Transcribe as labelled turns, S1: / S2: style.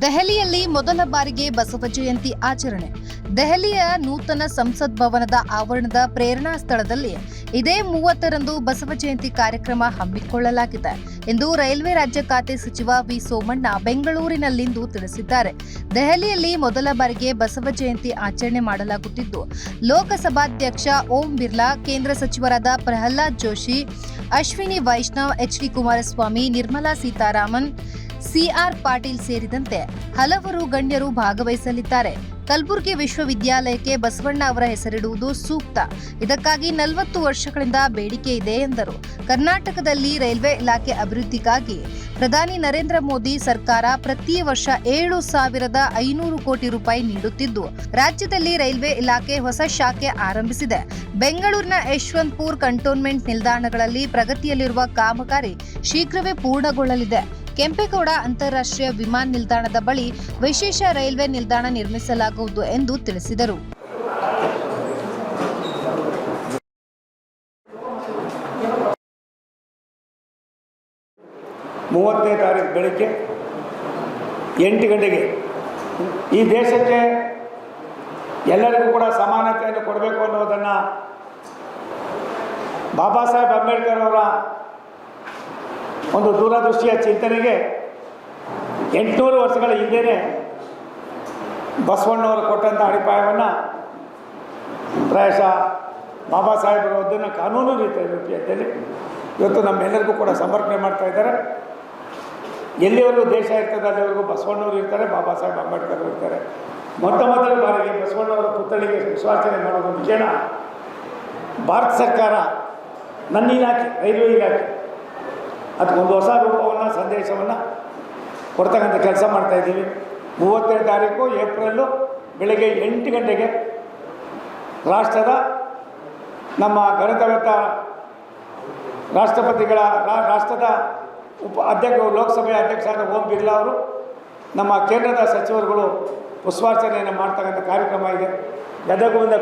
S1: ದೆಹಲಿಯಲ್ಲಿ ಮೊದಲ ಬಾರಿಗೆ ಬಸವ ಜಯಂತಿ ಆಚರಣೆ. ದೆಹಲಿಯ ನೂತನ ಸಂಸತ್ ಭವನದ ಆವರಣದ ಪ್ರೇರಣಾ ಸ್ಥಳದಲ್ಲಿ ಇದೇ ಮೂವತ್ತರಂದು ಬಸವ ಜಯಂತಿ ಕಾರ್ಯಕ್ರಮ ಹಮ್ಮಿಕೊಳ್ಳಲಾಗಿದೆ ಎಂದು ರೈಲ್ವೆ ರಾಜ್ಯ ಖಾತೆ ಸಚಿವ ವಿ ಸೋಮಣ್ಣ ಬೆಂಗಳೂರಿನಲ್ಲಿಂದು ತಿಳಿಸಿದ್ದಾರೆ. ದೆಹಲಿಯಲ್ಲಿ ಮೊದಲ ಬಾರಿಗೆ ಬಸವ ಜಯಂತಿ ಆಚರಣೆ ಮಾಡಲಾಗುತ್ತಿದ್ದು, ಲೋಕಸಭಾಧ್ಯಕ್ಷ ಓಂ ಬಿರ್ಲಾ, ಕೇಂದ್ರ ಸಚಿವರಾದ Pralhad Joshi, Ashwini Vaishnaw, H D Kumaraswamy, Nirmala Sitharaman CR Patil ಸೇರಿದಂತೆ ಹಲವರು ಗಣ್ಯರು ಭಾಗವಹಿಸಲಿದ್ದಾರೆ. ಕಲಬುರಗಿ ವಿಶ್ವವಿದ್ಯಾಲಯಕ್ಕೆ ಬಸವಣ್ಣ ಅವರ ಹೆಸರಿಡುವುದು ಸೂಕ್ತ. ಇದಕ್ಕಾಗಿ ನಲವತ್ತು ವರ್ಷಗಳಿಂದ ಬೇಡಿಕೆ ಇದೆ ಎಂದರು. ಕರ್ನಾಟಕದಲ್ಲಿ ರೈಲ್ವೆ ಇಲಾಖೆ ಅಭಿವೃದ್ಧಿಗಾಗಿ ಪ್ರಧಾನಿ ನರೇಂದ್ರ ಮೋದಿ ಸರ್ಕಾರ ಪ್ರತಿ ವರ್ಷ ಏಳು ಸಾವಿರದ ಐನೂರು ಕೋಟಿ ರೂಪಾಯಿ ನೀಡುತ್ತಿದ್ದು, ರಾಜ್ಯದಲ್ಲಿ ರೈಲ್ವೆ ಇಲಾಖೆ ಹೊಸ ಶಾಖೆ ಆರಂಭಿಸಿದೆ. ಬೆಂಗಳೂರಿನ ಯಶವಂತಪುರ್ ಕಂಟೋನ್ಮೆಂಟ್ ನಿಲ್ದಾಣಗಳಲ್ಲಿ ಪ್ರಗತಿಯಲ್ಲಿರುವ ಕಾಮಗಾರಿ ಶೀಘ್ರವೇ ಪೂರ್ಣಗೊಳ್ಳಲಿದೆ. ಕೆಂಪೇಗೌಡ ಅಂತಾರಾಷ್ಟ್ರೀಯ ವಿಮಾನ ನಿಲ್ದಾಣದ ಬಳಿ ವಿಶೇಷ ರೈಲ್ವೆ ನಿಲ್ದಾಣ ನಿರ್ಮಿಸಲಾಗುವುದು ಎಂದು ತಿಳಿಸಿದರು.
S2: ಮೂವತ್ತನೇ ತಾರೀಕು ಬೆಳಗ್ಗೆ ಎಂಟು ಗಂಟೆಗೆ ಈ ದೇಶಕ್ಕೆ ಎಲ್ಲರಿಗೂ ಕೂಡ ಸಮಾನತೆಯನ್ನು ಕೊಡಬೇಕು ಅನ್ನೋದನ್ನು ಬಾಬಾ ಸಾಹೇಬ್ ಅಂಬೇಡ್ಕರ್ ಅವರ ಒಂದು ದೂರದೃಷ್ಟಿಯ ಚಿಂತನೆಗೆ ಎಂಟುನೂರು ವರ್ಷಗಳ ಹಿಂದೆಯೇ ಬಸವಣ್ಣವರು ಕೊಟ್ಟಂಥ ಅಡಿಪಾಯವನ್ನು ಪ್ರಾಯಶಃ ಬಾಬಾ ಸಾಹೇಬರು ಅದನ್ನು ಕಾನೂನು ರೀತಿಯ ರೀತಿಯಲ್ಲಿ ಇವತ್ತು ನಮ್ಮೆಲ್ಲರಿಗೂ ಕೂಡ ಸಮರ್ಪಣೆ ಮಾಡ್ತಾ ಇದ್ದಾರೆ. ಎಲ್ಲಿವರೆಗೂ ದೇಶ ಇರ್ತದೆ ಅಲ್ಲಿವರೆಗೂ ಬಸವಣ್ಣವರು ಇರ್ತಾರೆ, ಬಾಬಾ ಸಾಹೇಬ್ ಅಂಬೇಡ್ಕರ್ ಇರ್ತಾರೆ. ಮೊತ್ತ ಮೊದಲ ಬಾರಿಗೆ ಬಸವಣ್ಣವರ ಪುತ್ಥಳಿಗೆ ವಿಶ್ವಾಸನೆ ಮಾಡೋದು ಮುಖೇನ ಭಾರತ ಸರ್ಕಾರ ನನ್ನ ಇಲಾಖೆ, ರೈಲ್ವೆ ಇಲಾಖೆ ಅದಕ್ಕೊಂದು ಹೊಸ ರೂಪವನ್ನು, ಸಂದೇಶವನ್ನು ಕೊಡ್ತಕ್ಕಂಥ ಕೆಲಸ ಮಾಡ್ತಾಯಿದ್ದೀವಿ ಮೂವತ್ತನೇ ತಾರೀಕು ಏಪ್ರಿಲ್ಲು ಬೆಳಗ್ಗೆ ಎಂಟು ಗಂಟೆಗೆ ರಾಷ್ಟ್ರದ ನಮ್ಮ ಗಣಿತವೇತ ರಾಷ್ಟ್ರಪತಿಗಳ ರಾಷ್ಟ್ರದ ಉಪ ಅಧ್ಯಕ್ಷ ಲೋಕಸಭೆಯ ಅಧ್ಯಕ್ಷರಾದ ಓಂ ಬಿರ್ಲಾ ಅವರು ನಮ್ಮ ಕೇಂದ್ರದ ಸಚಿವರುಗಳು ಪುಷ್ಪಾರ್ಚನೆಯನ್ನು ಮಾಡ್ತಕ್ಕಂಥ ಕಾರ್ಯಕ್ರಮ ಇದೆ. ಗದಗದಿಂದ